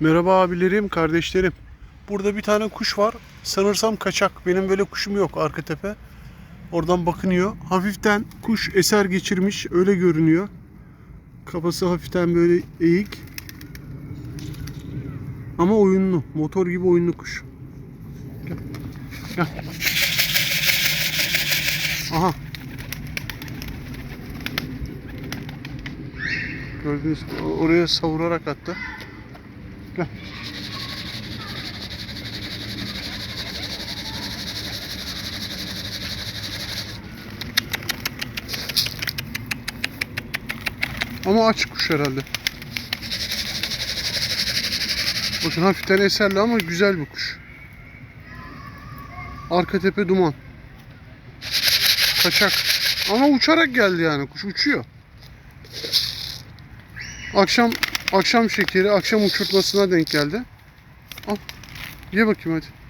Merhaba abilerim, kardeşlerim. Burada bir tane kuş var. Sanırsam kaçak. Benim böyle kuşum yok arka tepe. Oradan bakınıyor. Hafiften kuş eser geçirmiş. Öyle görünüyor. Kafası hafiften böyle eğik. Ama oyunlu. Motor gibi oyunlu kuş. Gel. Gel. Aha. Gördünüz Oraya savurarak attı. Gel. Ama aç kuş herhalde. Bakın hafiften eserli ama güzel bir kuş. Arka tepe duman. Kaçak. Ama uçarak geldi yani kuş uçuyor. Akşam akşam şekeri, akşam uçurtmasına denk geldi. Al. Ye bakayım hadi.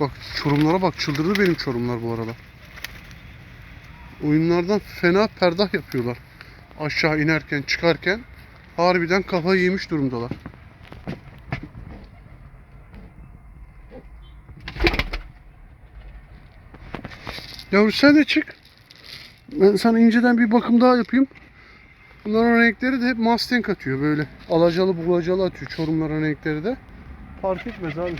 Bak çorumlara bak çıldırdı benim çorumlar bu arada. Oyunlardan fena perdah yapıyorlar. Aşağı inerken çıkarken harbiden kafayı yemiş durumdalar. Yavru sen de çık. Ben sana inceden bir bakım daha yapayım. Bunların renkleri de hep Mustang atıyor böyle. Alacalı bulacalı atıyor çorumların renkleri de. Fark etmez abi.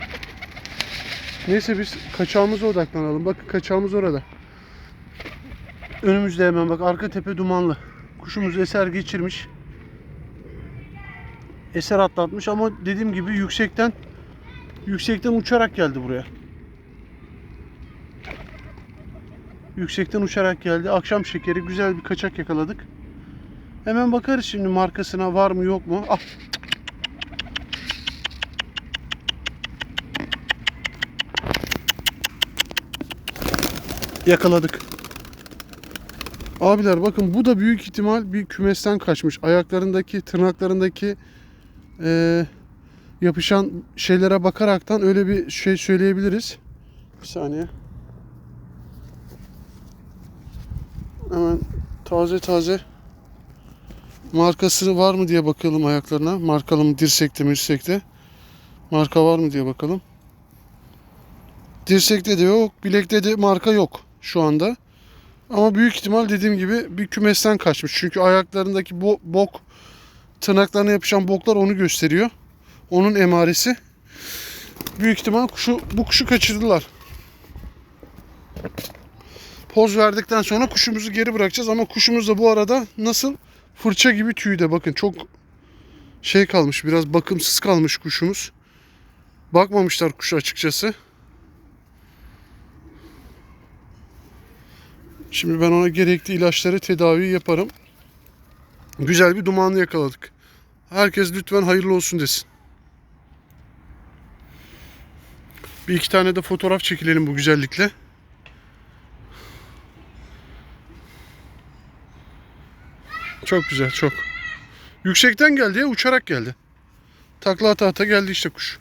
Neyse biz kaçağımıza odaklanalım. Bakın kaçağımız orada. Önümüzde hemen bak arka tepe dumanlı. Kuşumuz eser geçirmiş. Eser atlatmış ama dediğim gibi yüksekten yüksekten uçarak geldi buraya. Yüksekten uçarak geldi. Akşam şekeri güzel bir kaçak yakaladık. Hemen bakarız şimdi markasına var mı yok mu. Ah. Yakaladık. Abiler bakın bu da büyük ihtimal bir kümesten kaçmış. Ayaklarındaki, tırnaklarındaki eee, yapışan şeylere bakaraktan öyle bir şey söyleyebiliriz. Bir saniye. Hemen taze taze markası var mı diye bakalım ayaklarına. Markalı mı dirsekte mirsekte. Marka var mı diye bakalım. Dirsekte de yok, bilekte de marka yok şu anda. Ama büyük ihtimal dediğim gibi bir kümesten kaçmış. Çünkü ayaklarındaki bo- bok, tırnaklarına yapışan boklar onu gösteriyor. Onun emaresi. Büyük ihtimal kuşu, bu kuşu kaçırdılar. Poz verdikten sonra kuşumuzu geri bırakacağız. Ama kuşumuz da bu arada nasıl? Fırça gibi tüyde. Bakın çok şey kalmış. Biraz bakımsız kalmış kuşumuz. Bakmamışlar kuşa açıkçası. Şimdi ben ona gerekli ilaçları tedavi yaparım. Güzel bir dumanlı yakaladık. Herkes lütfen hayırlı olsun desin. Bir iki tane de fotoğraf çekilelim bu güzellikle. Çok güzel çok. Yüksekten geldi ya uçarak geldi. Takla ata ata geldi işte kuş.